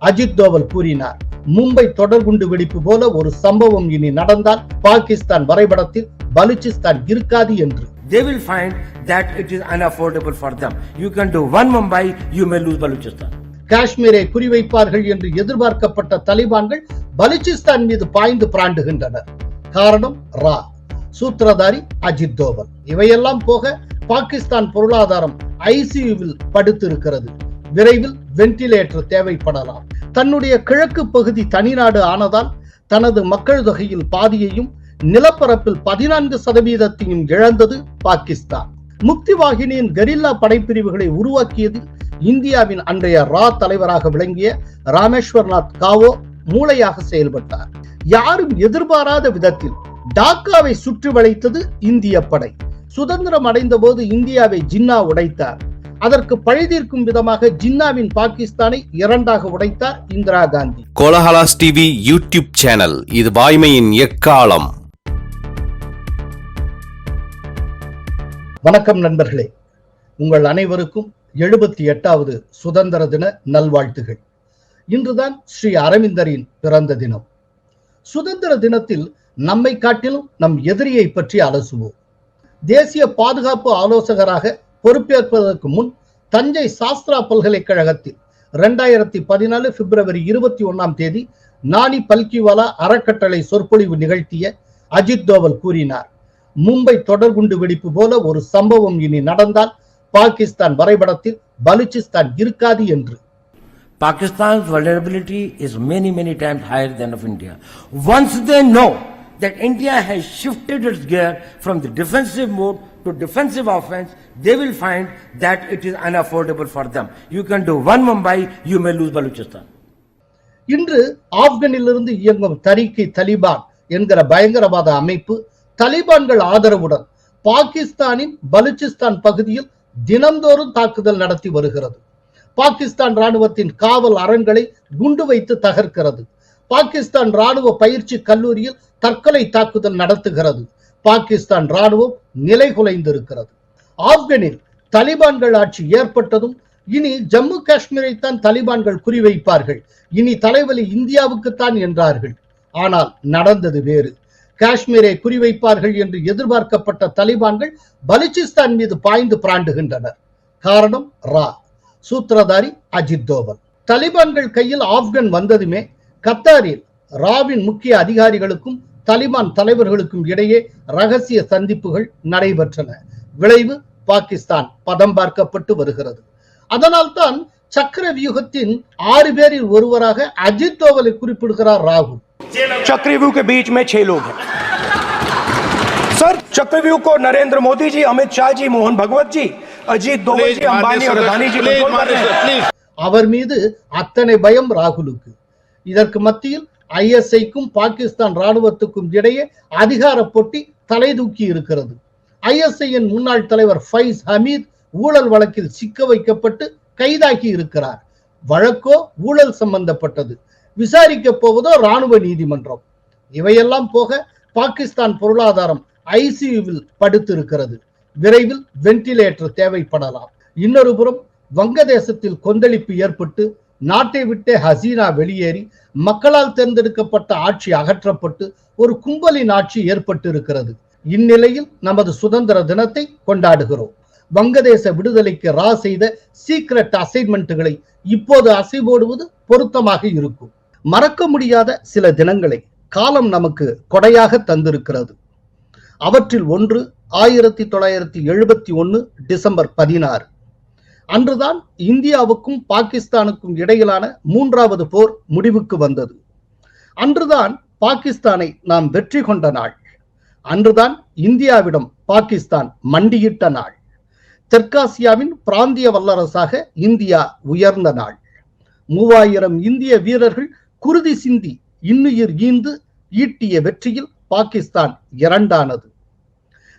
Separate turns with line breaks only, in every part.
அஜித் தோவல் கூறினார் மும்பை தொடர்குண்டு வெடிப்பு போல ஒரு சம்பவம் இனி நடந்தால் பாகிஸ்தான் வரைபடத்தில் பலுச்சிஸ்தான் இருக்காது என்று.
They will find that it is unaffordable for them. You can do one Mumbai, you may lose Balochistan.
காஷ்மீரை குறிவைப்பார்கள் என்று எதிர்பார்க்கப்பட்ட தலிபான்கள் பலுச்சிஸ்தான் மீது பாய்ந்து பிராண்டுகின்றனர். காரணம் ரா. சூத்திரதாரி அஜித் தோவல். இவையெல்லாம் போக பாகிஸ்தான் பொருளாதாரம் ஐசியூவில் படுத்திருக்கிறது. விரைவில் வென்டிலேட்டர் தேவைப்படலாம். தன்னுடைய கிழக்கு பகுதி தனிநாடு ஆனதால் தனது மக்கள் தொகையில் பாதியையும் நிலப்பரப்பில் பதினான்கு சதவீதத்தையும் இழந்தது பாகிஸ்தான். முக்தி வாகினியின் படைப்பிரிவுகளை உருவாக்கியது இந்தியாவின் அன்றைய ரா தலைவராக விளங்கிய ராமேஸ்வர்நாத் காவோ மூளையாக செயல்பட்டார். யாரும் எதிர்பாராத விதத்தில் டாக்காவை சுற்றி வளைத்தது இந்திய படை. சுதந்திரம் அடைந்த போது இந்தியாவை ஜின்னா உடைத்தார். அதற்கு பழிதீர்க்கும் விதமாக ஜின்னாவின் பாகிஸ்தானை இரண்டாக உடைத்தார் Indira Gandhi.
Kolahalas TV YouTube channel. இது வாய்மையின் எக்காலம்.
வணக்கம் நண்பர்களே. உங்கள் அனைவருக்கும் எழுபத்தி எட்டாவது சுதந்திர தின நல்வாழ்த்துகள். இன்றுதான் ஸ்ரீ அரவிந்தரின் பிறந்த தினம். சுதந்திர தினத்தில் நம்மை காட்டிலும் நம் எதிரியை பற்றி அலசுவோம். தேசிய பாதுகாப்பு ஆலோசகராக பொறுப்பேற்பதற்கு முன் தஞ்சை சாஸ்திரா பல்கலைக்கழகத்தில் இரண்டாயிரத்தி பதினாலு பிப்ரவரி இருபத்தி ஒன்னாம் தேதி நானி பல்கிவாலா அறக்கட்டளை சொற்பொழிவு நிகழ்த்திய அஜித் தோவல் கூறினார் மும்பை தொடர்குண்டு வெடிப்பு போல ஒரு சம்பவம் இனி நடந்தால் பாகிஸ்தான் வரைபடத்தில் பலுச்சிஸ்தான் இருக்காது என்று
Pakistan's vulnerability is many, many times higher than of India. Once they know that India has shifted its gear from the defensive mode to defensive offense, they will find that it is unaffordable for them. You can do one Mumbai, you may lose Baluchistan.
இன்று ஆப்கானிலிருந்து இயங்கும் தரிக்கி தலிபான் என்கிற பயங்கரவாத அமைப்பு தலிபான்கள் ஆதரவுடன் பாகிஸ்தானின் பலுச்சிஸ்தான் பகுதியில் தினந்தோறும் தாக்குதல் நடத்தி வருகிறது பாகிஸ்தான் ராணுவத்தின் காவல் அரண்களை குண்டு வைத்து தகர்க்கிறது பாகிஸ்தான் ராணுவ பயிற்சி கல்லூரியில் தற்கொலை தாக்குதல் நடத்துகிறது பாகிஸ்தான் ராணுவம் நிலை குலைந்திருக்கிறது. ஆப்கனில் தலிபான்கள் ஆட்சி ஏற்பட்டதும் இனி ஜம்மு காஷ்மீரை தான் தலிபான்கள் குறிவைப்பார்கள். இனி தலைவலி இந்தியாவுக்குத்தான் என்றார்கள். ஆனால் நடந்தது வேறு. காஷ்மீரை குறிவைப்பார்கள் என்று எதிர்பார்க்கப்பட்ட தலிபான்கள் பலுச்சிஸ்தான் மீது பாய்ந்து பிராண்டுகின்றனர். காரணம் ரா. சூத்திரதாரி அஜித் தோவல். தலிபான்கள் கையில் ஆப்கன் வந்ததுமே கத்தாரில் ராவின் முக்கிய அதிகாரிகளுக்கும் தலிபான் தலைவர்களுக்கும் இடையே ரகசிய சந்திப்புகள் நடைபெற்றன விளைவு பாகிஸ்தான் பதம் பார்க்கப்பட்டு வருகிறது அதனால்தான் சக்கர வியூகத்தின் ஆறு பேரில் ஒருவராக அஜித் தோவலை குறிப்பிடுகிறார் ராகுல்
चक्रव्यूह के बीच में छह लोग हैं सर चक्रव्यूह को नरेंद्र मोदी जी अमित शाह जी मोहन भगवत जी अजीत दोवल जी अंबानी और अदानी जी कंट्रोल कर रहे हैं
அவர் மீது அத்தனை பயம் ராகுலுக்கு இதற்கு மத்தியில் ஐஎஸ்ஐக்கும் பாகிஸ்தான் ராணுவத்துக்கும் இடையே அதிகார போட்டி தலை தூக்கி இருக்கிறது. ஐஎஸ்ஐயின் முன்னாள் தலைவர் ஃபைஸ் ஹமீத் ஊழல் வழக்கில் சிக்க வைக்கப்பட்டு கைதாகி இருக்கிறார். வழக்கோ ஊழல் சம்பந்தப்பட்டது. விசாரிக்க போவதோ ராணுவ நீதிமன்றம். இவையெல்லாம் போக பாகிஸ்தான் பொருளாதாரம் ஐசியூவில் படுத்திருக்கிறது. விரைவில் வென்டிலேட்டர் தேவைப்படலாம். இன்னொரு புறம் வங்கதேசத்தில் கொந்தளிப்பு ஏற்பட்டு நாட்டை விட்டே ஹசீனா வெளியேறி மக்களால் தேர்ந்தெடுக்கப்பட்ட ஆட்சி அகற்றப்பட்டு ஒரு கும்பலின் ஆட்சி ஏற்பட்டு இருக்கிறது இந்நிலையில் நமது சுதந்திர தினத்தை கொண்டாடுகிறோம். வங்கதேச விடுதலைக்கு ரா செய்த சீக்ரெட் அசைன்மெண்ட்டுகளை இப்போது அசைபோடுவது பொருத்தமாக இருக்கும். மறக்க முடியாத சில தினங்களை காலம் நமக்கு கொடையாக தந்திருக்கிறது. அவற்றில் ஒன்று ஆயிரத்தி தொள்ளாயிரத்தி எழுபத்தி ஒன்னு டிசம்பர் பதினாறு. அன்றுதான் இந்தியாவுக்கும் பாகிஸ்தானுக்கும் இடையிலான மூன்றாவது போர் முடிவுக்கு வந்தது. அன்றுதான் பாகிஸ்தானை நாம் வெற்றி கொண்ட நாள். அன்றுதான் இந்தியாவிடம் பாகிஸ்தான் மண்டியிட்ட நாள். தெற்காசியாவின் பிராந்திய வல்லரசாக இந்தியா உயர்ந்த நாள். மூவாயிரம் இந்திய வீரர்கள் குருதி சிந்தி இன்னுயிர் ஈந்து ஈட்டிய வெற்றியில் பாகிஸ்தான் இரண்டானது.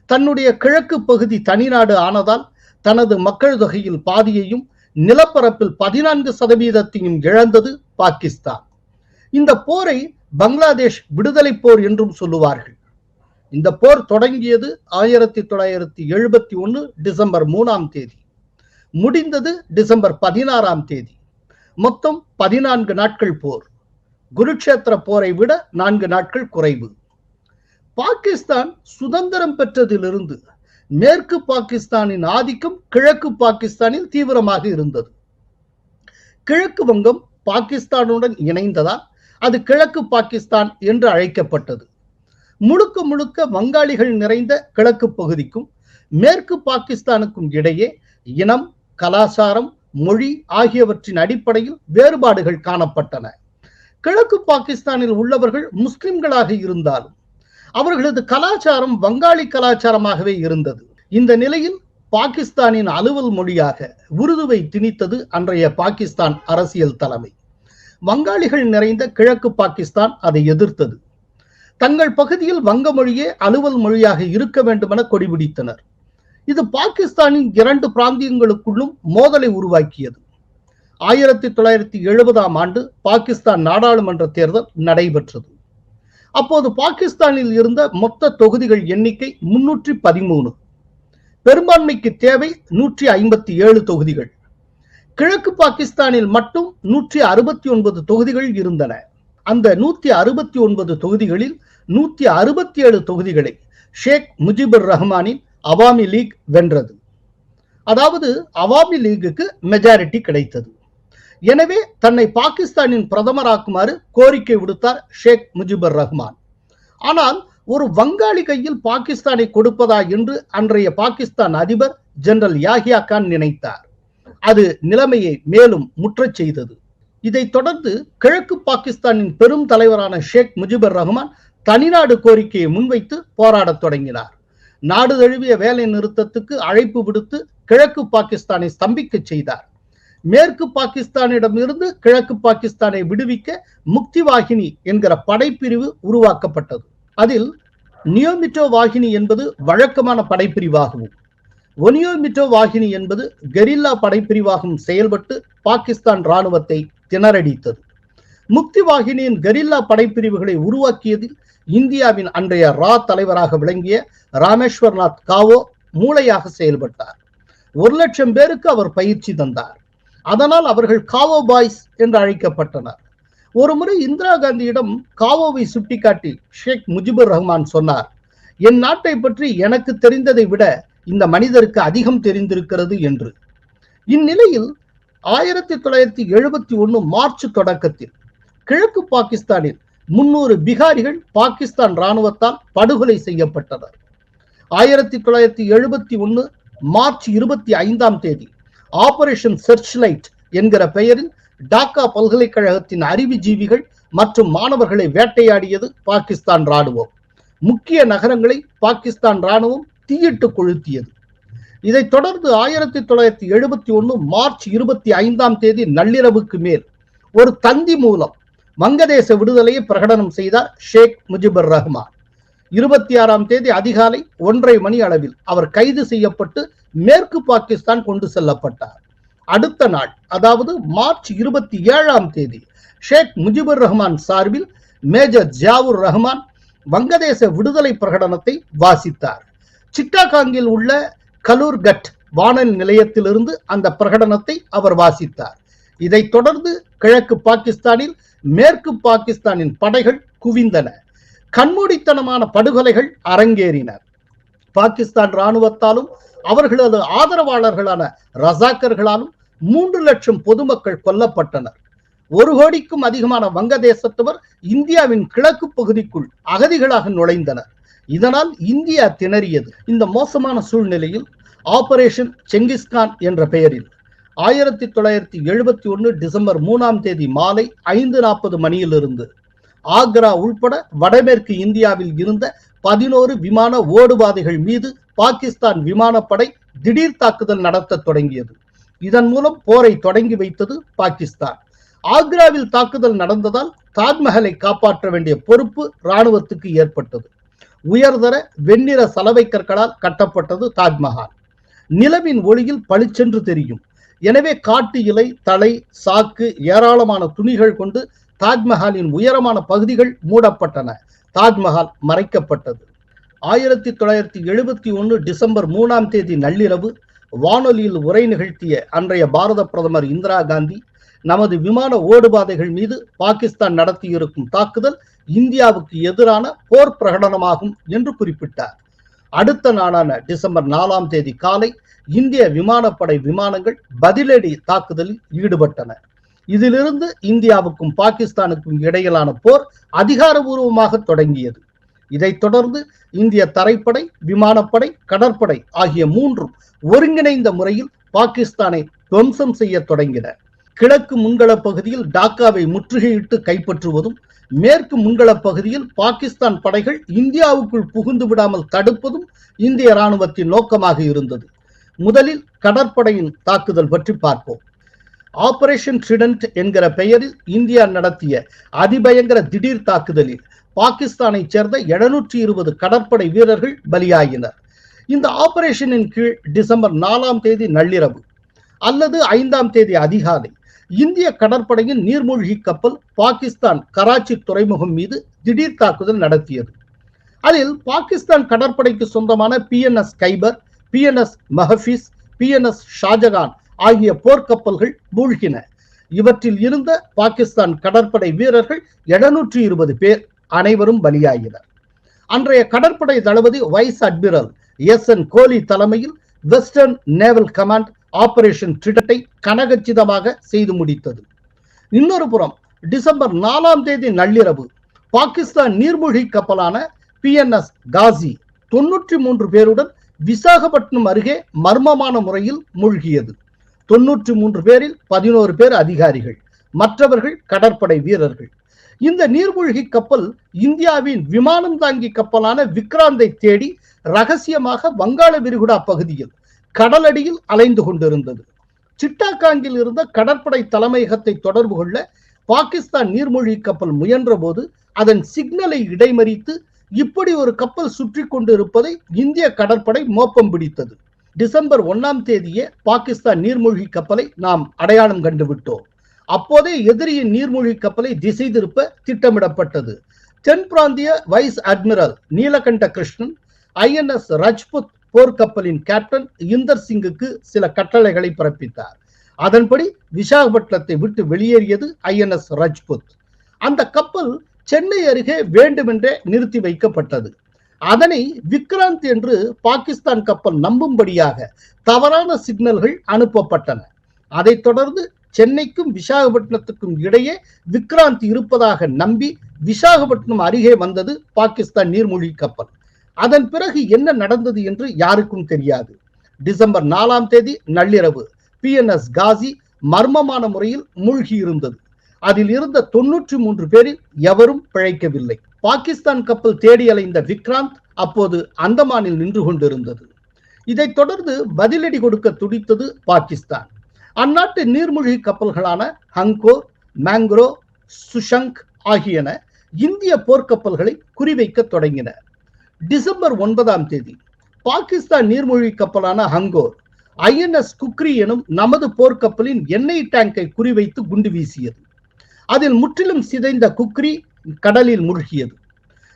தன்னுடைய கிழக்கு பகுதி தனிநாடு ஆனதால் தனது மக்கள் தொகையில் பாதியையும் நிலப்பரப்பில் பதினான்கு சதவீதத்தையும் இழந்தது பாகிஸ்தான். இந்த போரை பங்களாதேஷ் விடுதலை போர் என்றும் சொல்லுவார்கள். இந்த போர் தொடங்கியது ஆயிரத்தி தொள்ளாயிரத்தி எழுபத்தி ஒன்று டிசம்பர் மூணாம் தேதி. முடிந்தது டிசம்பர் பதினாறாம் தேதி. மொத்தம் பதினான்கு நாட்கள் போர். குருட்சேத்திர போரை விட நான்கு நாட்கள் குறைவு. பாகிஸ்தான் சுதந்திரம் பெற்றதிலிருந்து மேற்கு பாகிஸ்தானின் ஆதிக்கம் கிழக்கு பாகிஸ்தானில் தீவிரமாக இருந்தது. கிழக்கு வங்கம் பாகிஸ்தானுடன் இணைந்ததால் அது கிழக்கு பாகிஸ்தான் என்று அழைக்கப்பட்டது. முழுக்க முழுக்க வங்காளிகள் நிறைந்த கிழக்கு பகுதிக்கும் மேற்கு பாகிஸ்தானுக்கும் இடையே இனம் கலாச்சாரம் மொழி ஆகியவற்றின் அடிப்படையில் வேறுபாடுகள் காணப்பட்டன. கிழக்கு பாகிஸ்தானில் உள்ளவர்கள் முஸ்லிம்களாக இருந்தாலும் அவர்களது கலாச்சாரம் வங்காளி கலாச்சாரமாகவே இருந்தது. இந்த நிலையில் பாகிஸ்தானின் அலுவல் மொழியாக உருதுவை திணித்தது அன்றைய பாகிஸ்தான் அரசியல் தலைமை. வங்காளிகள் நிறைந்த கிழக்கு பாகிஸ்தான் அதை எதிர்த்தது. தங்கள் பகுதியில் வங்க மொழியே அலுவல் மொழியாக இருக்க வேண்டுமென கொடிபிடித்தனர். இது பாகிஸ்தானின் இரண்டு பிராந்தியங்களுக்குள்ளும் மோதலை உருவாக்கியது. ஆயிரத்தி தொள்ளாயிரத்தி எழுபதாம் ஆண்டு பாகிஸ்தான் நாடாளுமன்ற தேர்தல் நடைபெற்றது. அப்போது பாகிஸ்தானில் இருந்த மொத்த தொகுதிகள் எண்ணிக்கை முன்னூற்றி பதிமூணு. பெரும்பான்மைக்கு தேவை நூற்றி ஐம்பத்தி ஏழு தொகுதிகள். கிழக்கு பாகிஸ்தானில் மட்டும் நூற்றி அறுபத்தி ஒன்பது தொகுதிகள் இருந்தன. அந்த நூத்தி அறுபத்தி ஒன்பது தொகுதிகளில் நூத்தி அறுபத்தி ஏழு தொகுதிகளை ஷேக் முஜிபுர் ரஹ்மானின் அவாமி லீக் வென்றது. அதாவது அவாமி லீகுக்கு மெஜாரிட்டி கிடைத்தது. எனவே தன்னை பாகிஸ்தானின் பிரதமராக்குமாறு கோரிக்கை விடுத்தார் ஷேக் முஜிபுர் ரஹ்மான். ஆனால் ஒரு வங்காளி கையில் பாகிஸ்தானை கொடுப்பதா என்று அன்றைய பாகிஸ்தான் அதிபர் ஜெனரல் யாஹியா கான் நினைத்தார். அது நிலைமையை மேலும் முற்றச் செய்தது. இதைத் தொடர்ந்து கிழக்கு பாகிஸ்தானின் பெரும் தலைவரான ஷேக் முஜிபுர் ரஹ்மான் தனிநாடு கோரிக்கையை முன்வைத்து போராடத் தொடங்கினார். நாடு தழுவிய வேலை நிறுத்தத்துக்கு அழைப்பு விடுத்து கிழக்கு பாகிஸ்தானை ஸ்தம்பிக்க செய்தார். மேற்கு பாகிஸ்தானிடமிருந்து கிழக்கு பாகிஸ்தானை விடுவிக்க முக்தி வாகினி என்கிற படைப்பிரிவு உருவாக்கப்பட்டது. அதில் நியோமிட்டோ வாகினி என்பது வழக்கமான படைப்பிரிவாகவும் ஒனியோமிட்டோ வாகினி என்பது கெரில்லா படைப்பிரிவாகவும் செயல்பட்டு பாகிஸ்தான் ராணுவத்தை திணறடித்தது. முக்தி வாகினியின் கெரில்லா படைப்பிரிவுகளை உருவாக்கியதில் இந்தியாவின் அன்றைய ரா தலைவராக விளங்கிய ராமேஸ்வர்நாத் காவோ மூளையாக செயல்பட்டார். ஒரு லட்சம் பேருக்கு அவர் பயிற்சி தந்தார். அதனால் அவர்கள் காவோ பாய்ஸ் என்று அழைக்கப்பட்டனர். ஒருமுறை இந்திரா காந்தியிடம் காவோவை சுட்டிக்காட்டி ஷேக் முஜிபுர் ரஹ்மான் சொன்னார் என் நாட்டை பற்றி எனக்கு தெரிந்ததை விட இந்த மனிதருக்கு அதிகம் தெரிந்திருக்கிறது என்று. இந்நிலையில் ஆயிரத்தி தொள்ளாயிரத்தி எழுபத்தி ஒன்று மார்ச் தொடக்கத்தில் கிழக்கு பாகிஸ்தானில் முன்னூறு பிகாரிகள் பாகிஸ்தான் ராணுவத்தால் படுகொலை செய்யப்பட்டனர். ஆயிரத்தி தொள்ளாயிரத்தி எழுபத்தி ஒன்று மார்ச் இருபத்தி ஐந்தாம் தேதி ஆபரேஷன் சர்ச் லைட் என்கிற பெயரில் டாக்கா பல்கலைக்கழகத்தின் அறிவுஜீவிகள் மற்றும் மாணவர்களை வேட்டையாடியது பாகிஸ்தான் ராணுவம் முக்கிய நகரங்களை பாகிஸ்தான் ராணுவம் தீயிட்டு கொளுத்தியது. இதைத் தொடர்ந்து ஆயிரத்தி தொள்ளாயிரத்தி எழுபத்தி ஒன்று மார்ச் இருபத்தி ஐந்தாம் தேதி நள்ளிரவுக்கு மேல் ஒரு தந்தி மூலம் வங்கதேச விடுதலையை பிரகடனம் செய்தார் ஷேக் முஜிபுர் ரஹ்மான். இருபத்தி ஆறாம் தேதி அதிகாலை ஒன்றரை மணி அளவில் அவர் கைது செய்யப்பட்டு மேற்கு பாகிஸ்தான் கொண்டு செல்லப்பட்டார். அடுத்த நாள் அதாவது மார்ச் இருபத்தி ஏழாம் தேதி ஷேக் முஜிபுர் ரஹ்மான் சார்பில் மேஜர் ஜியாவுர் ரஹ்மான் வங்கதேச விடுதலை பிரகடனத்தை வாசித்தார். சிட்டாகாங்கில் உள்ள கலூர்கட் வானல் நிலையத்திலிருந்து அந்த பிரகடனத்தை அவர் வாசித்தார். இதைத் தொடர்ந்து கிழக்கு பாகிஸ்தானில் மேற்கு பாகிஸ்தானின் படைகள் குவிந்தன. கண்மூடித்தனமான படுகொலைகள் அரங்கேறினர். பாகிஸ்தான் ராணுவத்தாலும் அவர்களது ஆதரவாளர்களான ரசாக்கர்களாலும் மூன்று லட்சம் பொதுமக்கள் கொல்லப்பட்டனர். ஒரு கோடிக்கும் அதிகமான வங்கதேசத்தவர் இந்தியாவின் கிழக்கு பகுதிக்குள் அகதிகளாக நுழைந்தனர். இதனால் இந்தியா திணறியது. இந்த மோசமான சூழ்நிலையில் ஆபரேஷன் செங்கிஸ்கான் என்ற பெயரில் ஆயிரத்தி தொள்ளாயிரத்தி எழுபத்தி ஒன்று டிசம்பர் மூணாம் தேதி மாலை ஐந்து நாற்பது மணியிலிருந்து ஆக்ரா உள்பட வடமேற்கு இந்தியாவில் இருந்த பதினோரு விமான ஓடுபாதைகள் மீது பாகிஸ்தான் விமானப்படை திடீர் தாக்குதல் நடத்த தொடங்கியது. இதன் மூலம் போரை தொடங்கி வைத்தது பாகிஸ்தான். ஆக்ராவில் தாக்குதல் நடந்ததால் தாஜ்மஹலை காப்பாற்ற வேண்டிய பொறுப்பு ராணுவத்துக்கு ஏற்பட்டது. உயர்தர வெண்ணிற சலவை கற்களால் கட்டப்பட்டது தாஜ்மஹால். நிலவின் ஒளியில் பளிச்சென்று தெரியும். எனவே காட்டு இலை தலை சாக்கு ஏராளமான துணிகள் கொண்டு தாஜ்மஹாலின் உயரமான பகுதிகள் மூடப்பட்டன. தாஜ்மஹால் மறைக்கப்பட்டது. ஆயிரத்தி தொள்ளாயிரத்தி எழுபத்தி ஒன்று டிசம்பர் மூணாம் தேதி நள்ளிரவு வானொலியில் உரை நிகழ்த்திய அன்றைய பாரத பிரதமர் இந்திரா காந்தி நமது விமான ஓடுபாதைகள் மீது பாகிஸ்தான் நடத்தியிருக்கும் தாக்குதல் இந்தியாவுக்கு எதிரான போர் பிரகடனமாகும் என்று குறிப்பிட்டார். அடுத்த நாளான டிசம்பர் நாலாம் தேதி காலை இந்திய விமானப்படை விமானங்கள் பதிலடி தாக்குதலில் ஈடுபட்டன. இதிலிருந்து இந்தியாவுக்கும் பாகிஸ்தானுக்கும் இடையிலான போர் அதிகாரபூர்வமாக தொடங்கியது. இதைத் தொடர்ந்து இந்திய தரைப்படை விமானப்படை கடற்படை ஆகிய மூன்றும் ஒருங்கிணைந்த முறையில் பாகிஸ்தானை துவம்சம் செய்ய தொடங்கின. கிழக்கு முன்கள பகுதியில் டாக்காவை முற்றுகையிட்டு கைப்பற்றுவதும் மேற்கு முன்கள பகுதியில் பாகிஸ்தான் படைகள் இந்தியாவுக்குள் புகுந்து விடாமல் தடுப்பதும் இந்திய ராணுவத்தின் நோக்கமாக இருந்தது. முதலில் கடற்படையின் தாக்குதல் பற்றி பார்ப்போம். ஆபரேஷன் ட்ரிடன்ட் என்கிற பெயரில் இந்தியா நடத்திய அதிபயங்கர திடீர் தாக்குதலில் பாகிஸ்தானை சேர்ந்த எழுநூற்றி இருபது கடற்படை வீரர்கள் பலியாகினர் இந்த ஆபரேஷனின் கீழ் டிசம்பர் நாலாம் தேதி நள்ளிரவு அல்லது ஐந்தாம் தேதி அதிகாலை இந்திய கடற்படையின் நீர்மூழ்கி கப்பல் பாகிஸ்தான் கராச்சி துறைமுகம் மீது திடீர் தாக்குதல் நடத்தியது. அதில் பாகிஸ்தான் கடற்படைக்கு சொந்தமான PNS Khyber PNS Muhafiz PNS Shahjahan ஆகிய போர்க்கப்பல்கள் மூழ்கின. இவற்றில் இருந்த பாகிஸ்தான் கடற்படை வீரர்கள் எழுநூற்றி இருபது பேர் அனைவரும் பலியாகினர் அன்றைய கடற்படை தளபதி vice admiral S N Kohli தலைமையில் வெஸ்டர்ன் நேவல் கமாண்ட் ஆபரேஷன் ட்ரிடட்டை கனகச்சிதமாக செய்து முடித்தது. இன்னொரு புறம் டிசம்பர் நாலாம் தேதி நள்ளிரவு பாகிஸ்தான் நீர்மூழ்கி கப்பலான பிஎன்எஸ் காசி தொன்னூற்றி மூன்று பேருடன் விசாகப்பட்டினம் அருகே மர்மமான முறையில் மூழ்கியது. தொன்னூற்றி மூன்று பேரில் பதினோரு பேர் அதிகாரிகள் மற்றவர்கள் கடற்படை வீரர்கள். இந்த நீர்மூழ்கி கப்பல் இந்தியாவின் விமானம் தாங்கி கப்பலான விக்ராந்தை தேடி ரகசியமாக வங்காள விரிகுடா பகுதியில் கடலடியில் அலைந்து கொண்டிருந்தது. சிட்டாகாங்கில் இருந்த கடற்படை தலைமையகத்தை தொடர்பு கொள்ள பாகிஸ்தான் நீர்மூழ்கி கப்பல் முயன்றபோது அதன் சிக்னலை இடைமறித்து இப்படி ஒரு கப்பல் சுற்றி கொண்டு இருப்பதை இந்திய கடற்படை மோப்பம் பிடித்தது. டிசம்பர் ஒன்னாம் தேதியே பாகிஸ்தான் நீர்மூழ்கி கப்பலை நாம் அடையாளம் கண்டுவிட்டோம் அப்போதே எதிரியின் நீர்மூழ்கி கப்பலை திசை திருப்ப திட்டமிடப்பட்டது. தென் பிராந்திய vice admiral Nilakanta Krishnan INS Rajput போர்க்கப்பலின் captain Inder சிங்குக்கு சில கட்டளைகளை பிறப்பித்தார். அதன்படி விசாகப்பட்டினத்தை விட்டு வெளியேறியது ஐஎன்எஸ் ரஜ்புத். அந்த கப்பல் சென்னை அருகே வேண்டுமென்றே நிறுத்தி வைக்கப்பட்டது. அதனை விக்ராந்த் என்று பாகிஸ்தான் கப்பல் நம்பும்படியாக தவறான சிக்னல்கள் அனுப்பப்பட்டன. அதைத் தொடர்ந்து சென்னைக்கும் விசாகப்பட்டினத்துக்கும் இடையே விக்ராந்த் இருப்பதாக நம்பி விசாகப்பட்டினம் அருகே வந்தது பாகிஸ்தான் நீர்மூழ்கி கப்பல். அதன் பிறகு என்ன நடந்தது என்று யாருக்கும் தெரியாது. டிசம்பர் நாலாம் தேதி நள்ளிரவு பிஎன்எஸ் காசி மர்மமான முறையில் மூழ்கி இருந்தது அதில் இருந்த தொன்னூற்றி மூன்று பேரில் எவரும் பிழைக்கவில்லை. பாகிஸ்தான் கப்பல் தேடி அலைந்த விக்ராந்த் அப்போது அந்தமானில் நின்று கொண்டிருந்தது. இதைத் தொடர்ந்து பதிலடி கொடுக்க துடித்தது பாகிஸ்தான். அந்நாட்டு நீர்மூழ்கி கப்பல்களான ஹங்கோ மேங்க்ரோ சுஷங்க் ஆகியன இந்திய போர்க்கப்பல்களை குறிவைக்க தொடங்கின. டிசம்பர் ஒன்பதாம் தேதி பாகிஸ்தான் நீர்மூழ்கி கப்பலான ஹங்கோர் ஐஎன்எஸ் குக்ரி எனும் நமது போர்க்கப்பலின் எண்ணெய் டேங்கை குறிவைத்து குண்டு வீசியது. அதில் முற்றிலும் சிதைந்த குக்ரி கடலில் மூழ்கியது.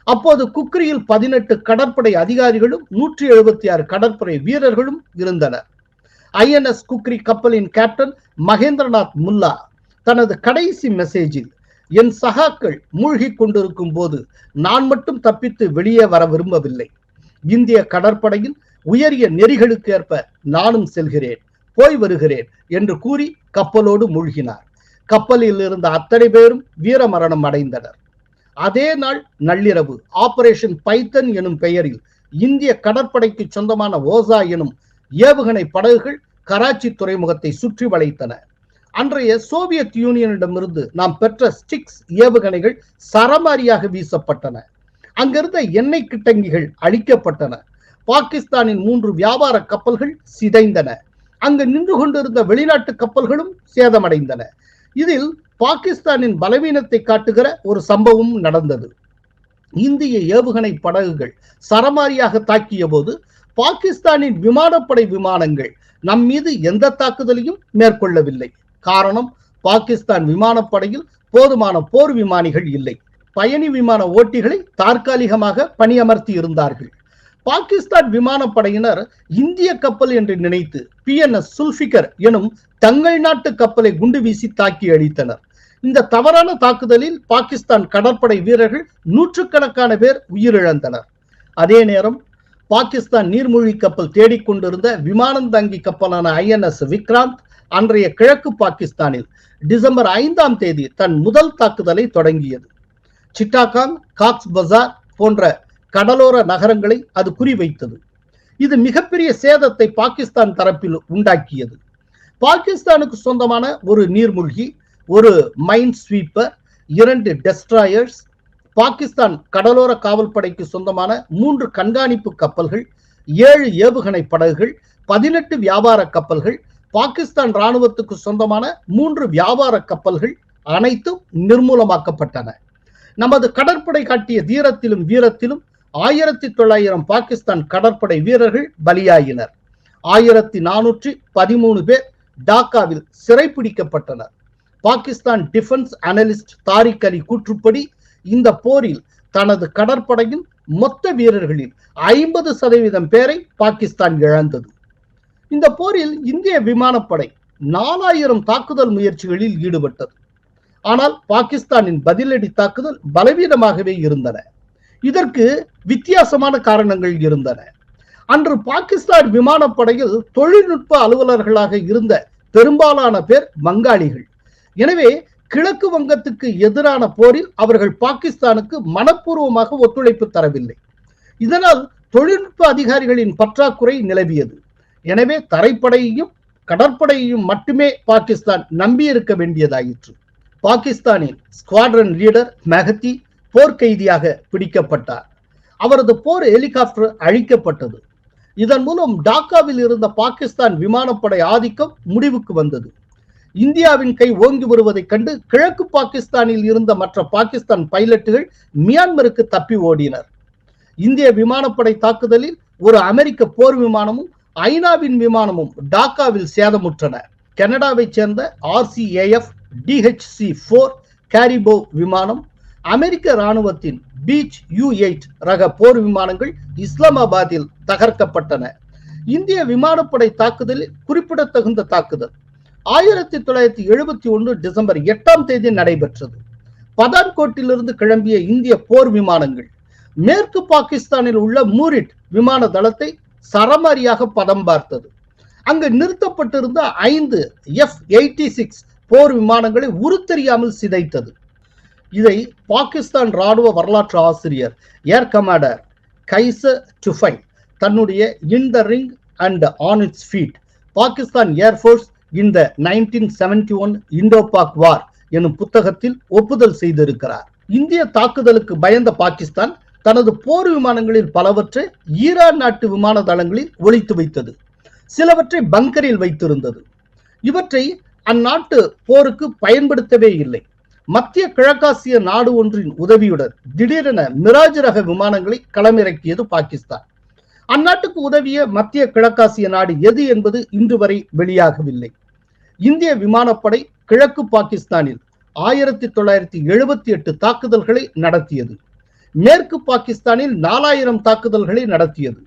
அப்போது குக்ரியில் பதினெட்டு கடற்படை அதிகாரிகளும் நூற்றி எழுபத்தி ஆறு கடற்படை வீரர்களும் இருந்தனர். ஐஎன்எஸ் குக்ரி கப்பலின் கேப்டன் மகேந்திரநாத் முல்லா தனது கடைசி மெசேஜில் என் சகாக்கள் மூழ்கி கொண்டிருக்கும் போது நான் மட்டும் தப்பித்து வெளியே வர விரும்பவில்லை. இந்திய கடற்படையின் உயரிய நெறிகளுக்கு ஏற்ப நானும் செல்கிறேன் போய் வருகிறேன் என்று கூறி கப்பலோடு மூழ்கினார். கப்பலில் இருந்த அத்தனை பேரும் வீரமரணம் அடைந்தனர். அதே நாள் நள்ளிரவு ஆபரேஷன் பைத்தன் எனும் பெயரில் இந்திய கடற்படைக்கு சொந்தமான ஓசா எனும் ஏவுகணை படகுகள் கராச்சி துறைமுகத்தை சுற்றி வளைத்தன. அன்றைய சோவியத் யூனியனிடமிருந்து நாம் பெற்ற ஸ்டிக்ஸ் ஏவுகணைகள் சரமாரியாக வீசப்பட்டன. அங்கிருந்த எண்ணெய் கிட்டங்கிகள் அழிக்கப்பட்டன. பாகிஸ்தானின் மூன்று வியாபார கப்பல்கள் சிதைந்தன. அங்கு நின்று கொண்டிருந்த வெளிநாட்டு கப்பல்களும் சேதமடைந்தன. இதில் பாகிஸ்தானின் பலவீனத்தை காட்டுகிற ஒரு சம்பவம் நடந்தது. இந்திய ஏவுகணை படகுகள் சரமாரியாக தாக்கிய போது பாகிஸ்தானின் விமானப்படை விமானங்கள் நம் மீது எந்த தாக்குதலையும் மேற்கொள்ளவில்லை. காரணம் பாகிஸ்தான் விமானப்படையில் போதுமான போர் விமானிகள் இல்லை. பயணி விமான ஓட்டிகளை தற்காலிகமாக பணியமர்த்தி இருந்தார்கள். பாகிஸ்தான் விமானப்படையினர் இந்திய கப்பல் என்று நினைத்து பி என் எஸ் சுல்பிகர் எனும் தங்கள் நாட்டு கப்பலை குண்டு வீசி தாக்கி அழித்தனர். இந்த தவறான தாக்குதலில் பாகிஸ்தான் கடற்படை வீரர்கள் நூற்றுக்கணக்கான பேர் உயிரிழந்தனர். அதே நேரம் பாகிஸ்தான் நீர்மூழ்கி கப்பல் தேடிக்கொண்டிருந்த விமானம் தாங்கி கப்பலான ஐஎன்எஸ் விக்ராந்த் அன்றைய கிழக்கு பாகிஸ்தானில் டிசம்பர் ஐந்தாம் தேதி தன் முதல் தாக்குதலை தொடங்கியது. சிட்டாகாங் காக்ஸ் பஜார் போன்ற கடலோர நகரங்களை அது குறிவைத்தது. இது மிகப்பெரிய சேதத்தை பாகிஸ்தான் தரப்பில் உண்டாக்கியது. பாகிஸ்தானுக்கு சொந்தமான ஒரு நீர்மூழ்கி ஒரு மைண்ட் ஸ்வீப்பர் இரண்டு டெஸ்ட்ராயர்ஸ் பாகிஸ்தான் கடலோர காவல்படைக்கு சொந்தமான மூன்று கண்காணிப்பு கப்பல்கள் ஏழு ஏவுகணை படகுகள் பதினெட்டு வியாபார கப்பல்கள் பாகிஸ்தான் ராணுவத்துக்கு சொந்தமான மூன்று வியாபார கப்பல்கள் அனைத்தும் நிர்மூலமாக்கப்பட்டன. நமது கடற்படை காட்டிய தீரத்திலும் வீரத்திலும் ஆயிரத்தி தொள்ளாயிரம் பாகிஸ்தான் கடற்படை வீரர்கள் பலியாயினர். ஆயிரத்தி நானூற்றி பதிமூணு பேர் டாக்காவில் சிறைப்பிடிக்கப்பட்டனர் பாகிஸ்தான் டிஃபென்ஸ் அனலிஸ்ட் தாரிக் அலி கூற்றுப்படி இந்த போரில் தனது கடற்படையின் மொத்த வீரர்களில் ஐம்பது சதவீதம் பேரை பாகிஸ்தான் இழந்தது. இந்த போரில் இந்திய விமானப்படை நாலாயிரம் தாக்குதல் முயற்சிகளில் ஈடுபட்டது. ஆனால் பாகிஸ்தானின் பதிலடி தாக்குதல் பலவீனமாகவே இருந்தன. இதற்கு வித்தியாசமான காரணங்கள் இருந்தன. அன்று பாகிஸ்தான் விமானப்படையில் தொழில்நுட்ப அலுவலர்களாக இருந்த பெரும்பாலான பேர் வங்காளிகள் எனவே கிழக்கு வங்கத்துக்கு எதிரான போரில் அவர்கள் பாகிஸ்தானுக்கு மனப்பூர்வமாக ஒத்துழைப்பு தரவில்லை. இதனால் தொழில்நுட்ப அதிகாரிகளின் பற்றாக்குறை நிலவியது. எனவே தரைப்படையையும் கடற்படையையும் மட்டுமே பாகிஸ்தான் நம்பியிருக்க வேண்டியதாயிற்று. பாகிஸ்தானின் ஸ்குவாட்ரன் லீடர் மெஹத்தி போர்க்கைதியாக பிடிக்கப்பட்டார். அவரது போர் ஹெலிகாப்டர் அழிக்கப்பட்டது. இதன் மூலம் டாக்காவில் இருந்த பாகிஸ்தான் விமானப்படை ஆதிக்கம் முடிவுக்கு வந்தது. இந்தியாவின் கை ஓங்கி வருவதைக் கண்டு கிழக்கு பாகிஸ்தானில் இருந்த மற்ற பாகிஸ்தான் பைலட்டுகள் மியான்மருக்கு தப்பி ஓடினர். இந்திய விமானப்படை தாக்குதலில் ஒரு அமெரிக்க போர் விமானமும் ஐநாவின் விமானமும் டாக்காவில் சேதமுற்றன. கனடாவைச் சேர்ந்த ஆர்சிஏஎஃப் டிஹெச்சி போர் கேரிபோ விமானம் அமெரிக்க ராணுவத்தின் பீச் யூ எயிட் ரக போர் விமானங்கள் இஸ்லாமாபாத்தில் தகர்க்கப்பட்டன. இந்திய விமானப்படை தாக்குதலில் குறிப்பிடத்தகுந்த தாக்குதல். ஆயிரத்தி தொள்ளாயிரத்தி எழுபத்தி ஒன்று டிசம்பர் எட்டாம் தேதி நடைபெற்றது. பதான்கோட்டிலிருந்து கிளம்பிய இந்திய போர் விமானங்கள் மேற்கு பாகிஸ்தானில் உள்ள மூரிட் விமான தளத்தை சரமாரியாக பதம் பார்த்தது. அங்கு நிறுத்தப்பட்டிருந்த ஐந்து எஃப் எயிட்டி சிக்ஸ் போர் விமானங்களை உருத்தெரியாமல் சிதைத்தது. இதை பாகிஸ்தான் ராணுவ வரலாற்று ஆசிரியர் ஏர் கமாண்டர் கைச டுஃபை தன்னுடைய in the ring and on its feet Pakistan air force இந்த nineteen seventy one Indo Pak war எனும் புத்தகத்தில் ஒப்புதல் செய்திருக்கிறார். இந்திய தாக்குதலுக்கு பயந்த பாகிஸ்தான் தனது போர் விமானங்களில் பலவற்றை ஈரான் நாட்டு விமான தளங்களில் ஒழித்து வைத்தது. சிலவற்றை பங்கரில் வைத்திருந்தது. இவற்றை அந்நாட்டு போருக்கு பயன்படுத்தவே இல்லை. மத்திய கிழக்காசிய நாடு ஒன்றின் உதவியுடன் திடீரென மிராஜ் ரக விமானங்களை களமிறக்கியது பாகிஸ்தான். அந்நாட்டுக்கு உதவிய மத்திய கிழக்காசிய நாடு எது என்பது இன்று வரை வெளியாகவில்லை. இந்திய விமானப்படை கிழக்கு பாகிஸ்தானில் ஆயிரத்தி தொள்ளாயிரத்தி எழுபத்தி எட்டு தாக்குதல்களை நடத்தியது. மேற்கு பாகிஸ்தானில் நாலாயிரம் தாக்குதல்களை நடத்தியது.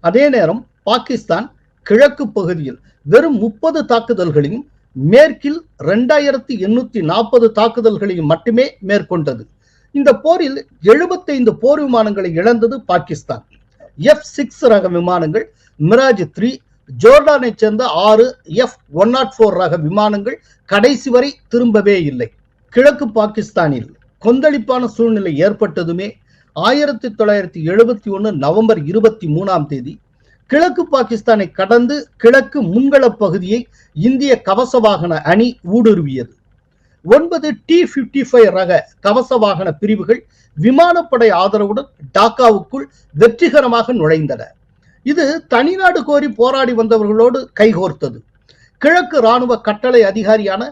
அதே நேரம் பாகிஸ்தான் கிழக்கு பகுதியில் வெறும் முப்பது தாக்குதல்களையும் மேற்கில் இரண்டாயிரத்தி எண்ணூத்தி நாற்பது தாக்குதல்களையும் மட்டுமே மேற்கொண்டது. இந்த போரில் எழுபத்தைந்து போர் விமானங்களை இழந்தது பாகிஸ்தான். எஃப் சிக்ஸ் ரக விமானங்கள் மிராஜ் த்ரீ ஜோர்டானை சேர்ந்த ஆறு எஃப் ஒன் நாட் ஃபோர் ரக விமானங்கள் கடைசி வரை திரும்பவே இல்லை. கிழக்கு பாகிஸ்தானில் கொந்தளிப்பான சூழ்நிலை ஏற்பட்டதுமே ஆயிரத்தி தொள்ளாயிரத்தி எழுபத்தி ஒன்று நவம்பர் இருபத்தி மூணாம் தேதி கிழக்கு பாகிஸ்தானை கடந்து கிழக்கு முன்கள பகுதியை இந்திய கவச வாகன அணி ஊடுருவியது. ஒன்பது டி பிப்டி ஃபைவ் ரக கவச வாகன பிரிவுகள் விமானப்படை ஆதரவுடன் டாக்காவுக்குள் வெற்றிகரமாக நுழைந்தன. இது தனிநாடு கோரி போராடி வந்தவர்களோடு கைகோர்த்தது. கிழக்கு ராணுவ கட்டளை அதிகாரியான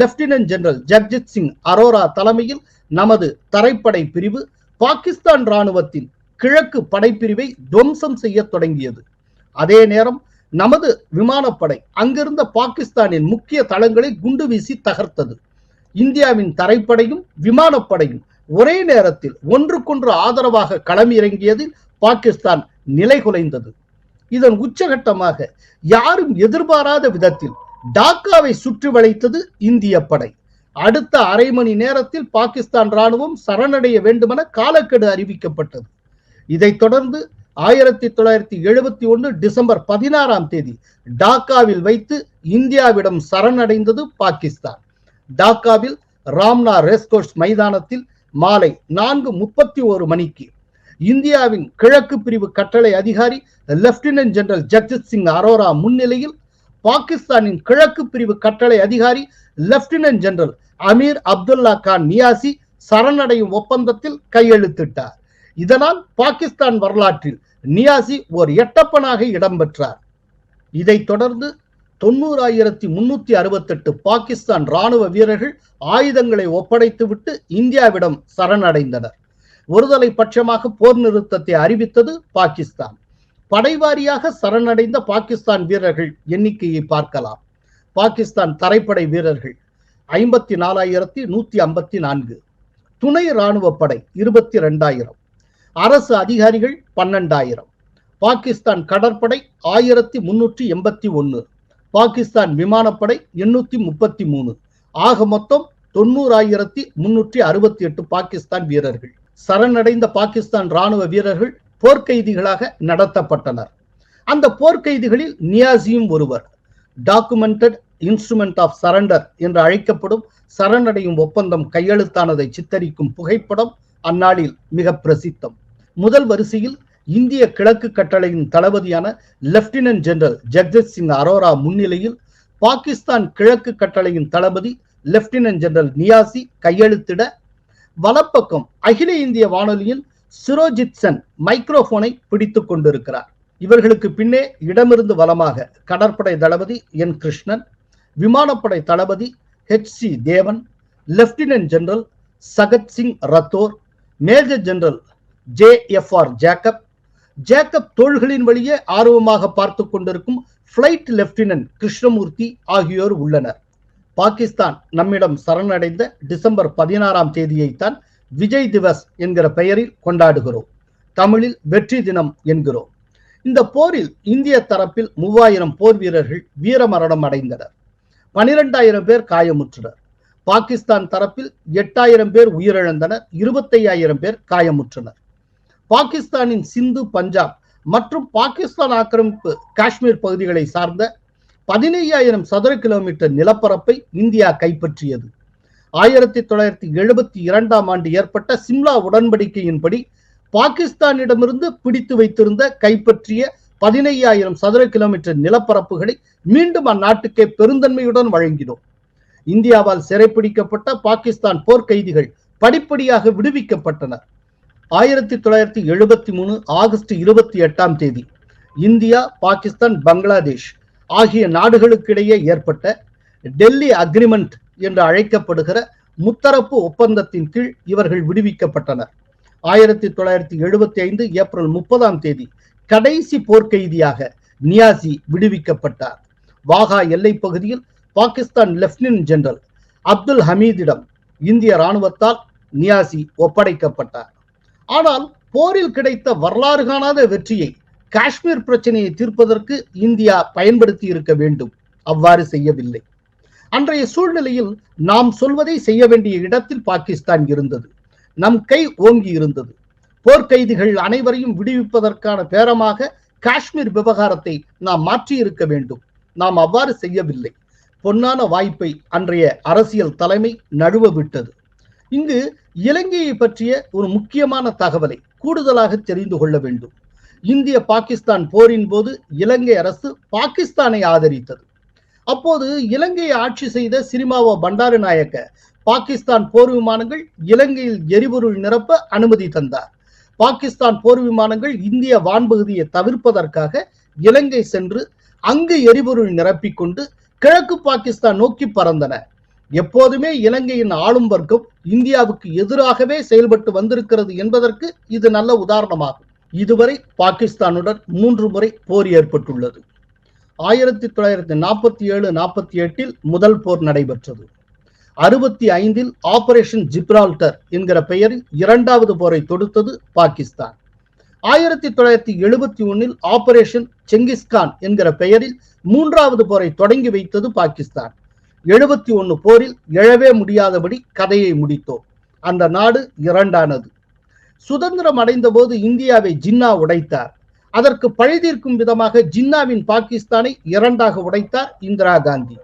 லெப்டினன்ட் ஜெனரல் ஜக்ஜித் சிங் அரோரா தலைமையில் நமது தரைப்படை பிரிவு பாகிஸ்தான் ராணுவத்தின் கிழக்கு படைப்பிரிவை துவம்சம் செய்ய தொடங்கியது. அதே நேரம் நமது விமானப்படை அங்கிருந்த பாகிஸ்தானின் முக்கிய தளங்களை குண்டு வீசி தகர்த்தது. இந்தியாவின் தரைப்படையும் விமானப்படையும் ஒரே நேரத்தில் ஒன்றுக்கொன்று ஆதரவாக களமிறங்கியதில் பாகிஸ்தான் நிலைகுலைந்தது இதன் உச்சகட்டமாக யாரும் எதிர்பாராத விதத்தில் டாக்காவை சுற்றி வளைத்தது இந்திய படை. அடுத்த அரை மணி நேரத்தில் பாகிஸ்தான் ராணுவம் சரணடைய வேண்டுமென காலக்கெடு அறிவிக்கப்பட்டது. இதைத் தொடர்ந்து ஆயிரத்தி தொள்ளாயிரத்தி எழுபத்தி ஒன்று டிசம்பர் பதினாறாம் தேதி டாக்காவில் வைத்து இந்தியாவிடம் சரணடைந்தது பாகிஸ்தான். டாக்காவில் ராம்னா ரேஸ்கோர்ஸ் மைதானத்தில் மாலை நான்கு முப்பத்தி ஒரு மணிக்கு இந்தியாவின் கிழக்கு பிரிவு கட்டளை அதிகாரி லெப்டினன்ட் ஜெனரல் ஜக்ஜித் சிங் அரோரா முன்னிலையில் பாகிஸ்தானின் கிழக்கு பிரிவு கட்டளை அதிகாரி லெப்டினன்ட் ஜெனரல் அமீர் அப்துல்லா கான் நியாசி சரணடையும் ஒப்பந்தத்தில் கையெழுத்திட்டார். இதனால் பாகிஸ்தான் வரலாற்றில் நியாசி ஒரு எட்டப்பனாக இடம்பெற்றார் இதைத் தொடர்ந்து தொண்ணூறாயிரத்தி முன்னூத்தி அறுபத்தெட்டு பாகிஸ்தான் ராணுவ வீரர்கள் ஆயுதங்களை ஒப்படைத்துவிட்டு இந்தியாவிடம் சரணடைந்தனர். ஒருதலை பட்சமாக போர் நிறுத்தத்தை அறிவித்தது பாகிஸ்தான். படைவாரியாக சரணடைந்த பாகிஸ்தான் வீரர்கள் எண்ணிக்கையை பார்க்கலாம். பாகிஸ்தான் தரைப்படை வீரர்கள் ஐம்பத்தி நாலாயிரத்தி நூத்தி ஐம்பத்தி நான்கு. துணை ராணுவ படை இருபத்தி ரெண்டாயிரம் அரசு அதிகாரிகள் பன்னெண்டாயிரம். பாகிஸ்தான் கடற்படை ஆயிரத்தி முன்னூற்றி எண்பத்தி ஒன்று. பாகிஸ்தான் விமானப்படை எண்ணூத்தி முப்பத்தி மூணு. ஆக மொத்தம் தொண்ணூறாயிரத்தி முன்னூற்றி அறுபத்தி எட்டு பாகிஸ்தான் வீரர்கள். சரணடைந்த பாகிஸ்தான் ராணுவ வீரர்கள் போர்க்கைதிகளாக நடத்தப்பட்டனர். அந்த போர்க்கைதிகளில் நியாசியும் ஒருவர் டாக்குமெண்டட் இன்ஸ்ட்ருமெண்ட் ஆஃப் சரண்டர் என்று அழைக்கப்படும் சரணடையும் ஒப்பந்தம் கையெழுத்தானதை சித்தரிக்கும் புகைப்படம் அந்நாளில் மிக பிரசித்தம். முதல் வரிசையில் இந்திய கிழக்கு கட்டளையின் தளபதியான லெப்டினன்ட் ஜெனரல் ஜக்ஜித் சிங் அரோரா முன்னிலையில் பாகிஸ்தான் கிழக்கு கட்டளையின் தளபதி லெப்டினன்ட் ஜெனரல் நியாசி கையெழுத்திட வலப்பக்கம் அகில இந்திய வானொலியில் சிரோஜித் சன் மைக்ரோபோனை பிடித்துக் கொண்டிருக்கிறார். இவர்களுக்கு பின்னே இடமிருந்து வலமாக கடற்படை தளபதி என் கிருஷ்ணன் விமானப்படை தளபதி H C Dewan lieutenant general Sagat Singh Rathore major general J F R Jacob. Jacob தோள்களின் வழியே ஆர்வமாக பார்த்து கொண்டிருக்கும் பிளைட் லெப்டினன்ட் கிருஷ்ணமூர்த்தி ஆகியோர் உள்ளனர். பாகிஸ்தான் நம்மிடம் சரணடைந்த டிசம்பர் பதினாறாம் தேதியைத்தான் விஜய் திவஸ் என்கிற பெயரில் கொண்டாடுகிறோம். தமிழில் வெற்றி தினம் என்கிறோம். இந்த போரில் இந்திய தரப்பில் மூவாயிரம் போர் வீரர்கள் வீரமரணம் அடைந்தனர். பனிரெண்டாயிரம் பேர் காயமுற்றனர். பாகிஸ்தான் தரப்பில் எட்டாயிரம் பேர் உயிரிழந்தனர். இருபத்தையாயிரம் பேர் காயமுற்றனர். பாகிஸ்தானின் சிந்து பஞ்சாப் மற்றும் பாகிஸ்தான் ஆக்கிரமிப்பு காஷ்மீர் பகுதிகளை சார்ந்த பதினையாயிரம் சதுர கிலோமீட்டர் நிலப்பரப்பை இந்தியா கைப்பற்றியது. ஆயிரத்தி தொள்ளாயிரத்தி எழுபத்தி இரண்டாம் ஆண்டு ஏற்பட்ட சிம்லா உடன்படிக்கையின்படி பாகிஸ்தானிடமிருந்து பிடித்து வைத்திருந்த கைப்பற்றிய பதினையாயிரம் சதுர கிலோமீட்டர் நிலப்பரப்புகளை மீண்டும் அந்நாட்டுக்கே பெருந்தன்மையுடன் வழங்கினோம். இந்தியாவால் சிறைப்பிடிக்கப்பட்ட பாகிஸ்தான் போர்க்கைதிகள் படிப்படியாக விடுவிக்கப்பட்டனர் ஆயிரத்தி தொள்ளாயிரத்தி எழுபத்தி மூணு ஆகஸ்ட் இருபத்தி எட்டாம் தேதி இந்தியா பாகிஸ்தான் பங்களாதேஷ் ஆகிய நாடுகளுக்கிடையே ஏற்பட்ட டெல்லி அக்ரிமெண்ட் என்று அழைக்கப்படுகிற முத்தரப்பு ஒப்பந்தத்தின் கீழ் இவர்கள் விடுவிக்கப்பட்டனர். ஆயிரத்தி தொள்ளாயிரத்தி எழுபத்தி ஐந்து ஏப்ரல் முப்பதாம் தேதி கடைசி போர்க்கைதியாக நியாசி விடுவிக்கப்பட்டார். வாகா எல்லைப் பகுதியில் பாகிஸ்தான் லெப்டினன்ட் ஜெனரல் அப்துல் ஹமீதிடம் இந்திய ராணுவத்தால் நியாசி ஒப்படைக்கப்பட்டார். ஆனால் போரில் கிடைத்த வரலாறு காணாத வெற்றியை காஷ்மீர் பிரச்சனையை தீர்ப்பதற்கு இந்தியா பயன்படுத்தி இருக்க வேண்டும். அவ்வாறு செய்யவில்லை. அன்றைய சூழ்நிலையில் நாம் சொல்வதை செய்ய வேண்டிய இடத்தில் பாகிஸ்தான் இருந்தது. நம் கை ஓங்கி இருந்தது. போர்க்கைதிகள் அனைவரையும் விடுவிப்பதற்கான பேரமாக காஷ்மீர் விவகாரத்தை நாம் மாற்றி இருக்க வேண்டும். நாம் அவ்வாறு செய்யவில்லை. பொன்னான வாய்ப்பை அன்றைய அரசியல் தலைமை நழுவ விட்டது. இங்கு இலங்கையை பற்றிய ஒரு முக்கியமான தகவலை கூடுதலாக தெரிந்து கொள்ள வேண்டும். இந்திய பாகிஸ்தான் போரின் போது இலங்கை அரசு பாகிஸ்தானை ஆதரித்தது. அப்போது இலங்கையை ஆட்சி செய்த சிரிமாவோ பண்டாரு நாயக்க பாகிஸ்தான் போர் விமானங்கள் இலங்கையில் எரிபொருள் நிரப்ப அனுமதி தந்தார். பாகிஸ்தான் போர் விமானங்கள் இந்திய வான்பகுதியை தவிர்ப்பதற்காக இலங்கை சென்று அங்கு எரிபொருள் நிரப்பிக்கொண்டு கிழக்கு பாகிஸ்தான் நோக்கி பறந்தன. எப்போதுமே இலங்கையின் ஆளும் வர்க்கம் இந்தியாவுக்கு எதிராகவே செயல்பட்டு வந்திருக்கிறது என்பதற்கு இது நல்ல உதாரணமாகும். இதுவரை பாகிஸ்தானுடன் மூன்று முறை போர் ஏற்பட்டுள்ளது. ஆயிரத்தி தொள்ளாயிரத்தி நாற்பத்தி ஏழு நாற்பத்தி எட்டில் முதல் போர் நடைபெற்றது. அறுபத்தி ஐந்தில் ஆபரேஷன் ஜிப்ரால்டர் என்கிற பெயரில் இரண்டாவது போரை தொடுத்தது பாகிஸ்தான். ஆயிரத்தி தொள்ளாயிரத்தி எழுபத்தி ஒன்னில் ஆபரேஷன் செங்கிஸ்கான் என்கிற பெயரில் மூன்றாவது போரை தொடங்கி வைத்தது பாகிஸ்தான். எழுபத்தி ஒன்று போரில் எழவே முடியாதபடி கதையை முடித்தோம். அந்த நாடு இரண்டானது. சுதந்திரம் அடைந்த போது இந்தியாவை ஜின்னா உடைத்தார். அதற்கு பழிதீர்க்கும் விதமாக ஜின்னாவின் பாகிஸ்தானை இரண்டாக உடைத்தார் இந்திரா காந்தி.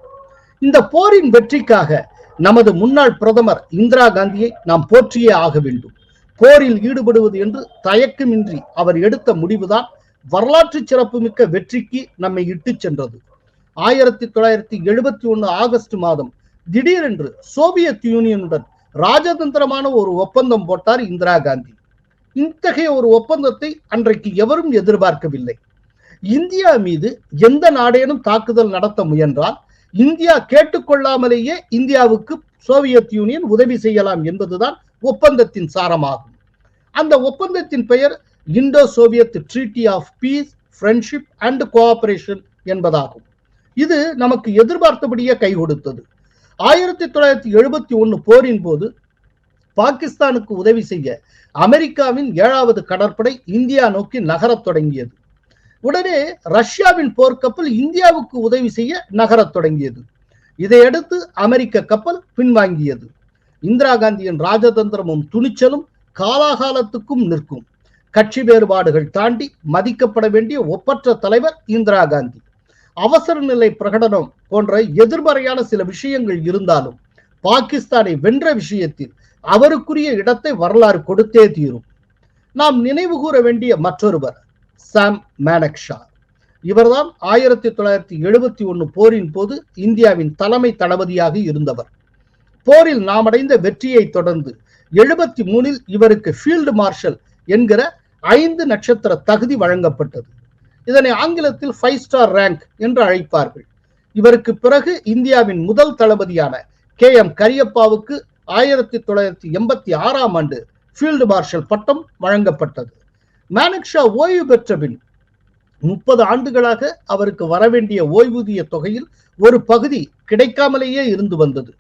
இந்த போரின் வெற்றிக்காக நமது முன்னாள் பிரதமர் இந்திரா காந்தியை நாம் போற்றியே ஆக வேண்டும். போரில் ஈடுபடுவது என்று தயக்கமின்றி அவர் எடுத்த முடிவுதான் வரலாற்று சிறப்புமிக்க வெற்றிக்கு நம்மை இட்டுச் சென்றது. ஆயிரத்தி தொள்ளாயிரத்தி எழுபத்தி ஒன்று ஆகஸ்ட் மாதம் திடீரென்று சோவியத் யூனியனுடன் ராஜதந்திரமான ஒரு ஒப்பந்தம் போட்டார் இந்திரா காந்தி. இத்தகைய ஒரு ஒப்பந்தத்தை அன்றைக்கு எவரும் எதிர்பார்க்கவில்லை. இந்தியா மீது எந்த நாடேனும் தாக்குதல் நடத்த முயன்றால் இந்தியா கேட்டுக்கொள்ளாமலேயே இந்தியாவுக்கு சோவியத் யூனியன் உதவி செய்யலாம் என்பதுதான் ஒப்பந்தத்தின் சாரமாகும். அந்த ஒப்பந்தத்தின் பெயர் Indo Soviet treaty of peace friendship and cooperation என்பதாகும். இது நமக்கு எதிர்பார்த்தபடியே கை கொடுத்தது ஆயிரத்தி தொள்ளாயிரத்தி எழுபத்தி ஒன்று போரின் போது பாகிஸ்தானுக்கு உதவி செய்ய அமெரிக்காவின் ஏழாவது கடற்படை இந்தியா நோக்கி நகரத் தொடங்கியது. உடனே ரஷ்யாவின் போர்க்கப்பல் இந்தியாவுக்கு உதவி செய்ய நகரத் தொடங்கியது. இதையடுத்து அமெரிக்க கப்பல் பின்வாங்கியது. இந்திரா காந்தியின் ராஜதந்திரமும் துணிச்சலும் காலாகாலத்துக்கும் நிற்கும். கட்சி வேறுபாடுகள் தாண்டி மதிக்கப்பட வேண்டிய ஒப்பற்ற தலைவர் இந்திரா காந்தி. அவசர நிலை பிரகடனம் போன்ற எதிர்மறையான சில விஷயங்கள் இருந்தாலும் பாகிஸ்தானை வென்ற விஷயத்தில் அவருக்குரிய இடத்தை வரலாறு கொடுத்தே தீரும். நாம் நினைவு கூற வேண்டிய மற்றொருவர் சாம் மேனக்ஷா. இவர்தான் ஆயிரத்தி தொள்ளாயிரத்தி எழுபத்தி ஒன்று போரின் போது இந்தியாவின் தலைமை தளபதியாக இருந்தவர். போரில் நாம் அடைந்த வெற்றியை தொடர்ந்து எழுபத்தி மூணில் இவருக்கு ஃபீல்டு மார்ஷல் என்கிற ஐந்து நட்சத்திர தகுதி வழங்கப்பட்டது. இதனை ஆங்கிலத்தில் ஃபைவ் ஸ்டார் ரேங்க் என்று அழைப்பார்கள். இவருக்கு பிறகு இந்தியாவின் முதல் தளபதியான கே எம் கரியப்பாவுக்கு ஆயிரத்தி தொள்ளாயிரத்தி எண்பத்தி ஆறாம் ஆண்டு ஃபீல்டு மார்ஷல் பட்டம் வழங்கப்பட்டது. மேனக்ஷா ஓய்வு பெற்ற பின் முப்பது ஆண்டுகளாக அவருக்கு வரவேண்டிய ஓய்வூதிய தொகையில் ஒரு பகுதி கிடைக்காமலேயே இருந்து வந்தது.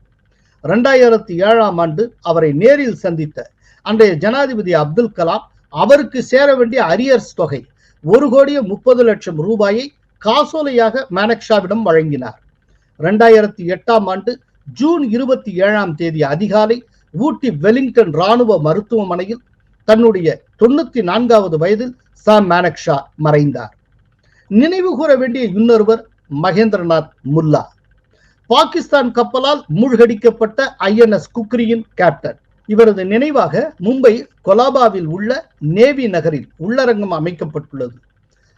ரெண்டாயிரத்தி ஏழாம் ஆண்டு அவரை நேரில் சந்தித்த அன்றைய ஜனாதிபதி அப்துல் கலாம் அவருக்கு சேர வேண்டிய அரியர்ஸ் தொகை ஒரு கோடியே முப்பது லட்சம் ரூபாயை காசோலையாக மேனக்ஷாவிடம் வழங்கினார். ரெண்டாயிரத்தி எட்டாம் ஆண்டு ஜூன் இருபத்தி ஏழாம் தேதி அதிகாலை ஊட்டி வெலிங்டன் ராணுவ மருத்துவமனையில் தன்னுடைய தொண்ணூத்தி நான்காவது வயதில் சாம் மேனக்ஷா மறைந்தார். நினைவு கூற வேண்டிய இன்னொருவர் மகேந்திரநாத் முல்லா. பாகிஸ்தான் கப்பலால் மூழ்கடிக்கப்பட்ட ஐஎன்எஸ் குக்ரியின் கேப்டன். இவரது நினைவாக மும்பை கொலாபாவில் உள்ள நேவி நகரில் உள்ளரங்கம் அமைக்கப்பட்டுள்ளது.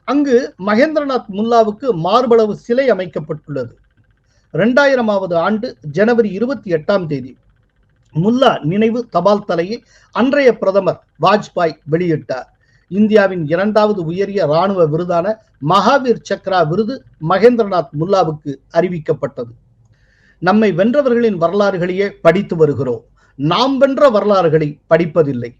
அங்கு மகேந்திரநாத் முல்லாவுக்கு மார்பளவு சிலை அமைக்கப்பட்டுள்ளது. இரண்டாயிரமாவது ஆண்டு ஜனவரி இருபத்தி எட்டாம் தேதி முல்லா நினைவு தபால் தலையை அன்றைய பிரதமர் வாஜ்பாய் வெளியிட்டார். இந்தியாவின் இரண்டாவது உயரிய ராணுவ விருதான மகாவீர் சக்ரா விருது மகேந்திரநாத் முல்லாவுக்கு அறிவிக்கப்பட்டது. நம்மை வென்றவர்களின் வரலாறுகளையே படித்து வருகிறோம். நாம் வென்ற வரலாறுகளை படிப்பதில்லை.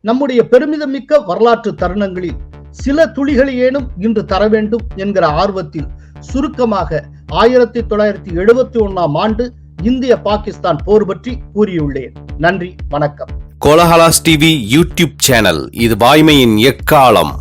நம்முடைய பெருமிதமிக்க வரலாற்று தருணங்களில் சில துளிகளையேனும் இன்று தர வேண்டும் என்கிற ஆர்வத்தில் சுருக்கமாக ஆயிரத்தி தொள்ளாயிரத்தி எழுபத்தி ஒன்னாம் ஆண்டு இந்திய பாகிஸ்தான் போர் பற்றி கூறியுள்ளேன். நன்றி வணக்கம்.
கோலஹலாஸ் டிவி யூடியூப் சேனல் இது வாய்மையின் எக்காலம்.